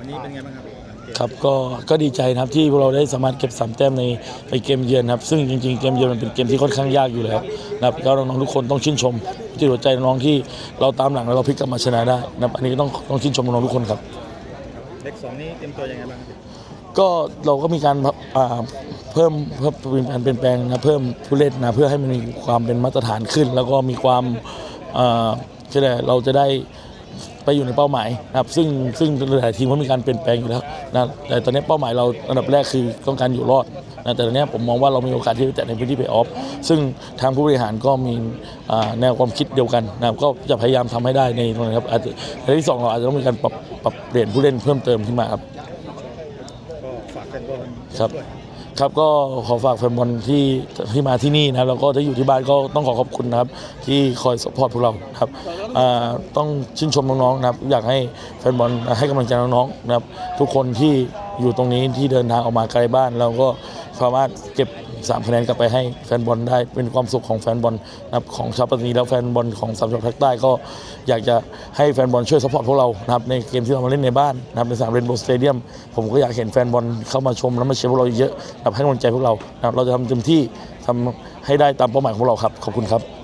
วันนี้เป็นไงบ้างครับเกมครับก็ก็ดีใจนะครับที่พวกเราได้สามารถเก็บสามแต้มในในเกมเยือนครับซึ่งจริงๆเกมเยือนมันเป็นเกมที่ค่อนข้างยากอยู่แล้วนะครับแล้วน้องๆทุกคนต้องชื่นชมที่หัวใจน้องๆที่เราตามหลังแล้วเราพลิกกลับมาชนะได้นะครับอันนี้ก็ต้องต้องชื่นชมน้องๆทุกคนครับเด็กสองนี่เตรียมตัวยังไงบ้างครับก็เราก็มีการอ่าเพิ่มเพิ่มมีการเปลี่ยนแปลงนะเพิ่มผู้เล่นนะเพื่อให้มันมีความเป็นมาตรฐานขึ้น แล้วก็มีความอ่าใช่ไหมเราจะได้ ไปอยู่ในเป้าหมายนะครับซึ่งซึ่งหลายทีมก็มีการเปลี่ยนแปลงอยู่แล้วนะแต่ตอนนี้เป้าหมายเราอันดับแรกคือต้องการอยู่รอดนะแต่ตอนนี้ผมมองว่าเรามีโอกาสที่จะแตะในพื้นที่เพย์ออฟซึ่งทางผู้บริหารก็มีอ่าแนวความคิดเดียวกันนะครับก็จะพยายามทำให้ได้ในตรงนี้ครับอาจจะในที่สองเราอาจจะต้องมีการปรับปรับเปลี่ยนผู้เล่นเพิ่มเติมขึ้นมาครับก็ฝากแฟนบอลครับด้วย ครับก็ขอฝากแฟนบอลที่ที่มาที่นี่นะครับแล้วก็ถ้าอยู่ที่บ้านก็ต้องขอขอบคุณนะครับ ที่คอยสปอร์ตพวกเราครับอ่าต้องชื่นชมน้องๆนะครับ อยากให้แฟนบอลให้กำลังใจน้องๆนะครับ ทุกคนที่ อยู่ตรงนี้ที่เดินทางออกมาไกลบ้าน เราก็สามารถเก็บสามคะแนนกลับไปให้แฟนบอลได้เป็นความสุขของแฟนบอลนะครับของชาวปัตตานีแล้วแฟนบอลของสามจังหวัดภาคใต้ก็อยากจะให้แฟนบอลช่วยสปอร์ตพวกเรานะครับในเกมที่เรามาเล่นในบ้านนะครับในสนามเรนโบว์สเตเดียมผมก็อยากเห็นแฟนบอลเข้ามาชมและมาเชียร์พวกเราเยอะๆนะครับให้กำลังใจพวกเรานะครับเราจะทำเต็มที่ทำให้ได้ตามเป้าหมายของเราครับขอบคุณครับ